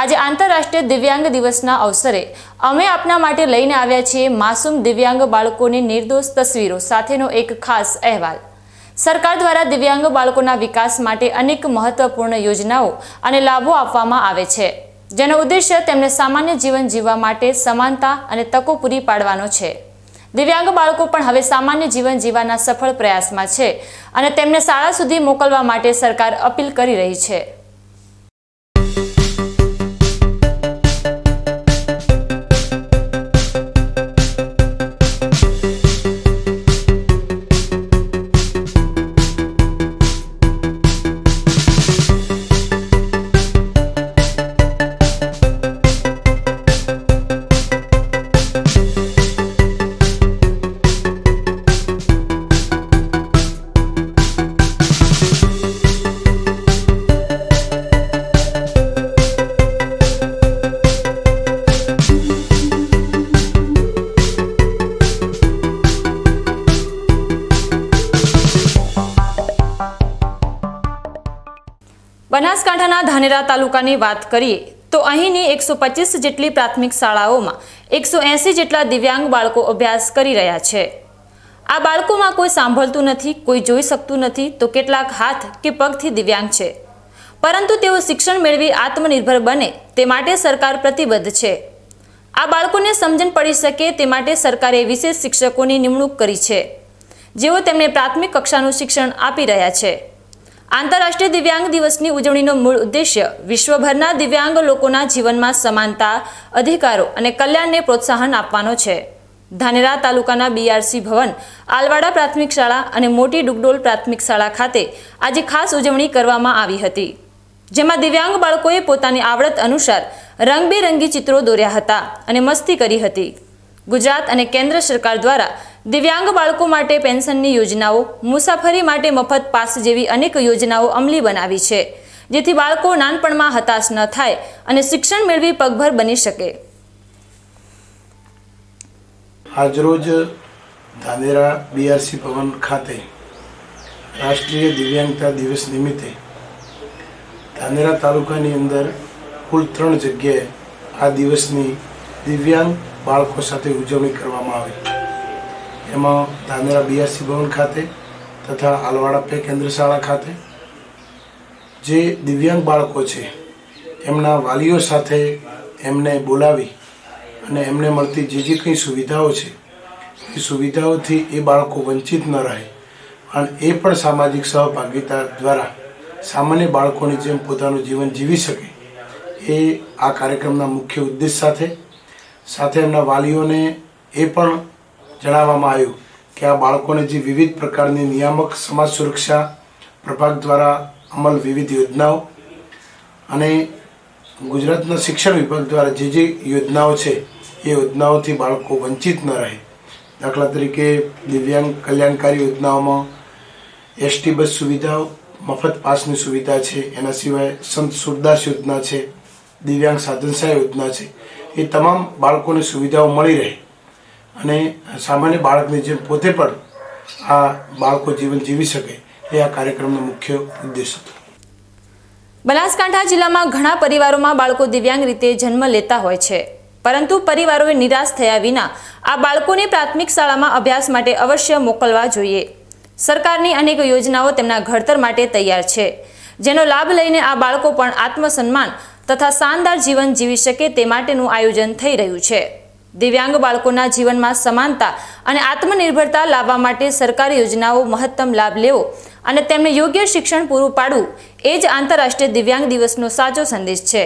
આજે આંતરરાષ્ટ્રીય દિવ્યાંગ દિવસના અવસરે અમે આપના માટે લઈને આવ્યા છીએ માસૂમ દિવ્યાંગ બાળકોની નિર્દોષ તસવીરો સાથેનો એક ખાસ અહેવાલ. સરકાર દ્વારા દિવ્યાંગ બાળકોના વિકાસ માટે અનેક મહત્વપૂર્ણ યોજનાઓ અને લાભો આપવામાં આવે છે. જેનો ઉદ્દેશ્ય તેમને સામાન્ય જીવન જીવવા માટે સમાનતા અને તકો પૂરી પાડવાનો છે. દિવ્યાંગ બાળકો પણ હવે સામાન્ય જીવન જીવવાના સફળ પ્રયાસમાં છે અને તેમને શાળા સુધી મોકલવા માટે સરકાર અપીલ કરી રહી છે. બનાસકાંઠાના ધાનેરા તાલુકાની વાત કરીએ તો અહીંની એકસો પચીસ જેટલી પ્રાથમિક શાળાઓમાં એકસો એંસી જેટલા દિવ્યાંગ બાળકો અભ્યાસ કરી રહ્યા છે. આ બાળકોમાં કોઈ સાંભળતું નથી, કોઈ જોઈ શકતું નથી તો કેટલાક હાથ કે પગથી દિવ્યાંગ છે. પરંતુ તેઓ શિક્ષણ મેળવી આત્મનિર્ભર બને તે માટે સરકાર પ્રતિબદ્ધ છે. આ બાળકોને સમજણ પડી શકે તે માટે સરકારે વિશેષ શિક્ષકોની નિમણૂક કરી છે. જેઓ તેમને પ્રાથમિક કક્ષાનું શિક્ષણ આપી રહ્યા છે. આંતરરાષ્ટ્રીય દિવ્યાંગ દિવસની ઉજવણીનો મૂળ ઉદ્દેશ્ય વિશ્વભરના દિવ્યાંગ લોકોના જીવનમાં સમાનતા, અધિકારો અને કલ્યાણને પ્રોત્સાહન આપવાનો છે. ધાનેરા તાલુકાના બીઆરસી ભવન, આલવાડા પ્રાથમિક શાળા અને મોટી ડુગડોલ પ્રાથમિક શાળા ખાતે આજે ખાસ ઉજવણી કરવામાં આવી હતી. જેમાં દિવ્યાંગ બાળકોએ પોતાની આવડત અનુસાર રંગબેરંગી ચિત્રો દોર્યા હતા અને મસ્તી કરી હતી. ગુજરાત અને કેન્દ્ર સરકાર દ્વારા દિવ્યાંગ બાળકો માટે પેન્શનની યોજનાઓ, મુસાફરી માટે મફત પાસ જેવી અનેક યોજનાઓ અમલી બનાવી છે, જેથી બાળકો નાનપણમાં હતાશ ન થાય અને શિક્ષણ મેળવી પગભર બની શકે. આજરોજ ધાનેરા બીઆરસી ભવન ખાતે રાષ્ટ્રીય દિવ્યાંગતા દિવસ નિમિત્તે ધાનેરા તાલુકાની અંદર કુલ ત્રણ જગ્યાએ આ દિવસની દિવ્યાંગ બાળકો સાથે ઉજવણી કરવામાં આવી. એમાં ધાનેરા બીઆરસી ભવન ખાતે તથા આલવાડા પે કેન્દ્ર શાળા ખાતે જે દિવ્યાંગ બાળકો છે, એમના વાલીઓ સાથે એમને બોલાવી અને એમને મળતી જે જે કંઈ સુવિધાઓ છે, એ સુવિધાઓથી એ બાળકો વંચિત ન રહે. અને એ પણ સામાજિક સહભાગીતા દ્વારા સામાન્ય બાળકોની જેમ પોતાનું જીવન જીવી શકે, એ આ કાર્યક્રમના મુખ્ય ઉદ્દેશ સાથે સાથે એમના વાલીઓને એ પણ જણાવવામાં આવ્યું કે આ બાળકોને જે વિવિધ પ્રકારની નિયામક સમાજ સુરક્ષા પ્રભાગ દ્વારા અમલ વિવિધ યોજનાઓ અને ગુજરાતના શિક્ષણ વિભાગ દ્વારા જે જે યોજનાઓ છે, એ યોજનાઓથી બાળકો વંચિત ન રહે. દાખલા તરીકે દિવ્યાંગ કલ્યાણકારી યોજનાઓમાં એસટી બસ સુવિધાઓ, મફત પાસની સુવિધા છે, એના સિવાય સંત સુરદાસ યોજના છે, દિવ્યાંગ સાધનસહાય યોજના છે. એ તમામ બાળકોને સુવિધાઓ મળી રહે. અને સામાન્ય બાળકની જેમ પોતે પણ આ બાળકો જીવન જીવી શકે એ આ કાર્યક્રમનો મુખ્ય ઉદ્દેશ હતો. બનાસકાંઠા જિલ્લામાં ઘણા પરિવારોમાં બાળકો દિવ્યાંગ રીતે જન્મ લેતા હોય છે. પરંતુ પરિવારોએ નિરાશ થયા વિના આ બાળકોને પ્રાથમિક શાળામાં અભ્યાસ માટે અવશ્ય મોકલવા જોઈએ. સરકારની અનેક યોજનાઓ તેમના ઘડતર માટે તૈયાર છે. જેનો લાભ લઈને આ બાળકો પણ આત્મસન્માન તથા શાનદાર જીવન જીવી શકે તે માટેનું આયોજન થઈ રહ્યું છે. દિવ્યાંગ બાળકોના જીવનમાં સમાનતા અને આત્મનિર્ભરતા લાવવા માટે સરકારી યોજનાઓ મહત્તમ લાભ લેવો અને તેમને યોગ્ય શિક્ષણ પૂરું પાડવું એ જ આંતરરાષ્ટ્રીય દિવ્યાંગ દિવસનો સાચો સંદેશ છે.